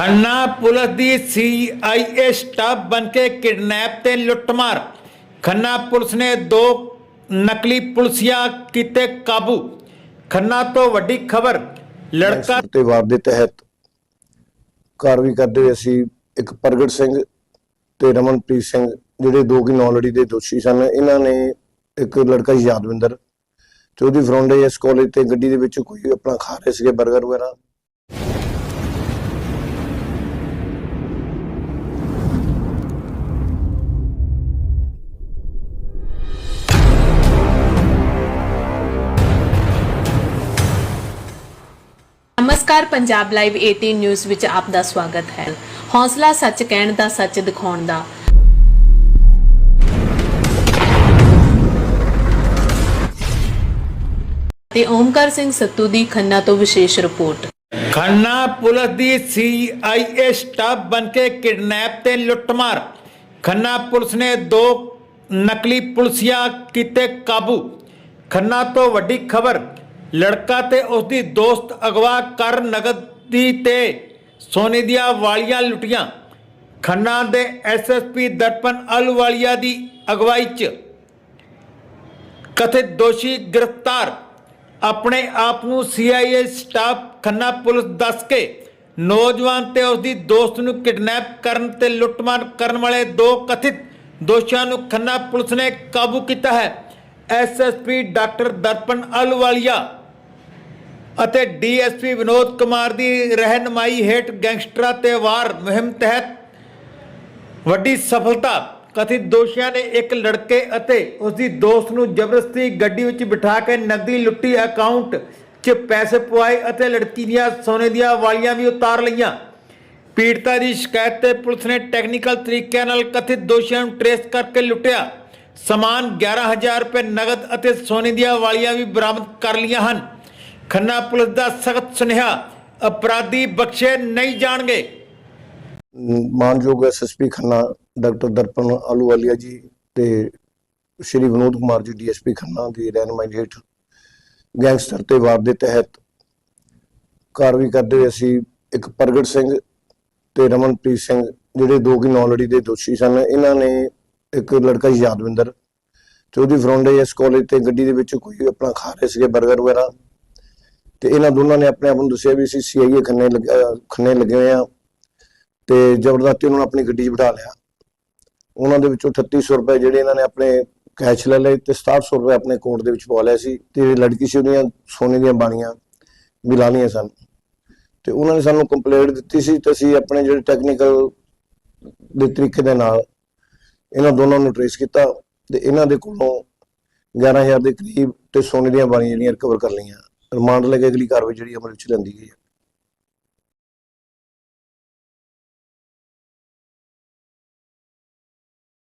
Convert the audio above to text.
Khanna police ਦੀ CIA staff ਬਣ ਕੇ ਕਿਡਨੈਪ ਤੇ ਲੁੱਟਮਾਰ। ਖੰਨਾ ਪੁਲਿਸ ਨੇ ਦੋ ਨਕਲੀ ਪੁਲਸੀਆ ਕੀਤੇ ਕਾਬੂ। ਖੰਨਾ ਤੋਂ ਵੱਡੀ ਖਬਰ, ਲੜਕਾ ਤੇ ਵਾਰ ਦੇ ਤਹਿਤ ਕਾਰਵਾਈ ਕਰਦੇ ਹੋਏ ਅਸੀਂ ਇੱਕ ਪ੍ਰਗਟ ਸਿੰਘ ਤੇ ਰਮਨਪ੍ਰੀਤ ਸਿੰਘ, ਜਿਹੜੇ ਦੋ ਕੀ ਨੌਲੜੀ ਦੇ ਦੋਸ਼ੀ ਸਨ, ਇਹਨਾਂ ਨੇ ਇੱਕ ਲੜਕਾ ਸੀ ਯਾਦਵਿੰਦਰ ਤੇ ਉਹਦੀ ਫਰੌਂਡੇ ਇਸ ਕਾਲਜ ਤੇ ਗੱਡੀ ਦੇ ਵਿੱਚ ਕੋਈ ਆਪਣਾ ਖਾ ਰਹੇ ਸੀਗੇ 버ਗਰ ਵਗੈਰਾ। ਨਮਸਕਾਰ, ਪੰਜਾਬ ਲਾਈਵ 18 ਨਿਊਜ਼ ਵਿੱਚ ਆਪ ਦਾ ਸਵਾਗਤ ਹੈ। ਹੌਸਲਾ ਸੱਚ ਕਹਿਣ ਦਾ, ਸੱਚ ਦਿਖਾਉਣ ਦਾ। ਤੇ ਓਮਕਾਰ ਸਿੰਘ ਸੱਤੂ ਦੀ ਖੰਨਾ ਤੋਂ ਵਿਸ਼ੇਸ਼ ਰਿਪੋਰਟ। ਖੰਨਾ ਪੁਲਿਸ ਦੀ ਸੀਆਈਏ ਸਟਾਫ ਬਣ ਕੇ ਕਿਡਨੈਪ ਤੇ ਲੁੱਟਮਾਰ। ਖੰਨਾ ਪੁਲਿਸ ਨੇ ਦੋ ਨਕਲੀ ਪੁਲਸੀਆ ਕੀਤੇ ਕਾਬੂ। ਖੰਨਾ ਤੋਂ ਵੱਡੀ ਖਬਰ ਲੜਕਾ ਤੇ ਉਸ ਦੀ ਦੋਸਤ ਅਗਵਾ ਕਰ ਨਗਦ ਦੀ ਤੇ ਸੋਨੇ ਦੀਆਂ ਵਾਲੀਆਂ ਲੁੱਟੀਆਂ। ਖੰਨਾ ਦੇ ਐਸਐਸਪੀ ਦਰਪਨ ਅਲਵਾਲੀਆ ਦੀ ਅਗਵਾਈ 'ਚ ਕਥਿਤ ਦੋਸ਼ੀ ਗ੍ਰਿਫਤਾਰ। ਆਪਣੇ ਆਪ ਨੂੰ ਸੀਆਈਏ ਸਟਾਫ ਖੰਨਾ ਪੁਲਿਸ ਦੱਸ ਕੇ ਨੌਜਵਾਨ ਤੇ ਉਸ ਦੀ ਦੋਸਤ ਨੂੰ ਕਿਡਨੈਪ ਕਰਨ ਤੇ ਲੁੱਟਮਾਰ ਕਰਨ ਵਾਲੇ ਦੋ ਕਥਿਤ ਦੋਸ਼ੀਆਂ ਨੂੰ ਖੰਨਾ ਪੁਲਿਸ ਨੇ ਕਾਬੂ ਕੀਤਾ ਹੈ। ਐਸਐਸਪੀ ਡਾਕਟਰ ਦਰਪਨ ਅਲਵਾਲੀਆ ਅਤੇ ਡੀਐਸਪੀ ਵਿਨੋਦ ਕੁਮਾਰ ਦੀ ਰਹਿਨਮਾਈ ਹੇਠ ਗੈਂਗਸਟਰਾਂ ਤੇ ਵਾਰ ਮੁਹਿੰਮ ਤਹਿਤ ਵੱਡੀ ਸਫਲਤਾ। ਕਥਿਤ ਦੋਸ਼ੀਆਂ ਨੇ ਇੱਕ ਲੜਕੇ ਅਤੇ ਉਸ ਦੀ ਦੋਸਤ ਨੂੰ ਜ਼ਬਰਦਸਤੀ ਗੱਡੀ ਵਿੱਚ ਬਿਠਾ ਕੇ ਨਕਦੀ ਲੁੱਟੀ ਅਕਾਊਂਟ 'ਚ ਪੈਸੇ ਪਵਾਏ ਅਤੇ ਲੜਕੀ ਦੀਆਂ ਸੋਨੇ ਦੀਆਂ ਵਾਲੀਆਂ ਵੀ ਉਤਾਰ ਲਈਆਂ। ਪੀੜਤਾ ਦੀ ਸ਼ਿਕਾਇਤ ਤੇ ਪੁਲਿਸ ਨੇ ਟੈਕਨੀਕਲ ਤਰੀਕਿਆਂ ਨਾਲ ਕਥਿਤ ਦੋਸ਼ੀਆਂ ਨੂੰ ਟਰੇਸ ਕਰਕੇ ਲੁੱਟਿਆ। ਸਮਾਨ 11000 ਰੁਪਏ ਨਗਦ ਅਤੇ ਸੋਨੇ ਦੀਆਂ ਵਾਲੀਆਂ ਵੀ ਬਰਾਮਦ ਕਰ ਲਈਆਂ ਹਨ। ਖੰਨਾ ਪੁਲਿਸ ਦਾ ਸਖਤ ਸੁਨੇਹਾ, ਅਪਰਾਧੀ ਬਖਸ਼ੇ ਨਹੀਂ ਜਾਣਗੇ। ਮਾਨਯੋਗ ਐਸਐਸਪੀ ਖੰਨਾ, ਡਾਕਟਰ ਦਰਪਨ ਆਲੂਵਾਲੀਆ ਜੀ ਤੇ ਸ਼੍ਰੀ ਵਿਨੋਦ ਕੁਮਾਰ ਜੀ ਡੀਐਸਪੀ ਖੰਨਾ ਦੀ ਰਹਿਨਮਾਈ ਹੇਠ ਗੈਂਗਸਟਰ ਤੇ ਵਾਰ ਦੇ ਤਹਿਤ ਕਾਰਵਾਈ ਕਰਦੇ ਹੋਏ ਅਸੀਂ ਇੱਕ ਪ੍ਰਗਟ ਸਿੰਘ ਤੇ ਰਮਨਪ੍ਰੀਤ ਸਿੰਘ, ਜਿਹੜੇ ਦੋ ਕੀ ਨੌਲੜੀ ਦੇ ਦੋਸ਼ੀ ਸਨ, ਇਹਨਾਂ ਨੇ ਇੱਕ ਲੜਕਾ ਸੀ ਯਾਦਵਿੰਦਰ, ਤੇ ਉਹਦੀ ਫਰੌਂਡੇ ਇਸ ਕਾਲਜ ਤੇ ਗੱਡੀ ਦੇ ਵਿੱਚ ਕੋਈ ਆਪਣਾ ਖਾ ਰਹੇ ਸੀਗੇ 버ਗਰ ਵਗੈਰਾ। ਤੇ ਇਹਨਾਂ ਦੋਨਾਂ ਨੇ ਆਪਣੇ ਆਪ ਨੂੰ ਦੱਸਿਆ ਵੀ ਅਸੀਂ ਸੀਆਈਏ ਖੰਨੇ ਲੱਗੇ ਖੰਨੇ ਲੱਗੇ ਹੋਏ ਆ ਤੇ ਜ਼ਬਰਦਸਤੀ ਉਹਨਾਂ ਨੂੰ ਆਪਣੀ ਗੱਡੀ 'ਚ ਬਿਠਾ ਲਿਆ। ਉਹਨਾਂ ਦੇ ਵਿੱਚੋਂ 3800 ਰੁਪਏ ਜਿਹੜੇ ਇਹਨਾਂ ਨੇ ਆਪਣੇ ਕੈਸ਼ ਲੈ ਲਏ ਤੇ 6700 ਰੁਪਏ ਆਪਣੇ ਅਕਾਊਂਟ ਦੇ ਵਿੱਚ ਪਵਾ ਲਿਆ ਸੀ ਤੇ ਜਿਹੜੀ ਲੜਕੀ ਸੀ ਉਹਦੀਆਂ, ਸੋਨੇ ਦੀਆਂ ਬਾਣੀਆਂ ਵੀ ਲਾਣੀਆਂ ਸਨ। ਤੇ ਉਹਨਾਂ ਨੇ ਸਾਨੂੰ ਕੰਪਲੇਂਟ ਦਿੱਤੀ ਸੀ ਤੇ ਅਸੀਂ ਆਪਣੇ ਜਿਹੜੇ ਟੈਕਨੀਕਲ ਦੇ ਤਰੀਕੇ ਦੇ ਨਾਲ ਇਹਨਾਂ ਦੋਨਾਂ ਨੂੰ ਟ੍ਰੇਸ ਕੀਤਾ ਤੇ ਇਹਨਾਂ ਦੇ ਕੋਲੋਂ 11000 ਦੇ ਕਰੀਬ ਤੇ ਸੋਨੇ ਦੀਆਂ ਬਾਣੀਆਂ ਜਿਹੜੀਆਂ ਰਿਕਵਰ ਕਰ ਲਈਆਂ। ਰਿਮਾਂਡ ਲੈ ਕੇ ਅਗਲੀ ਕਾਰਵਾਈ ਜਿਹੜੀ ਅਮਲ ਵਿੱਚ ਲੈਂਦੀ ਗਈ ਹੈ।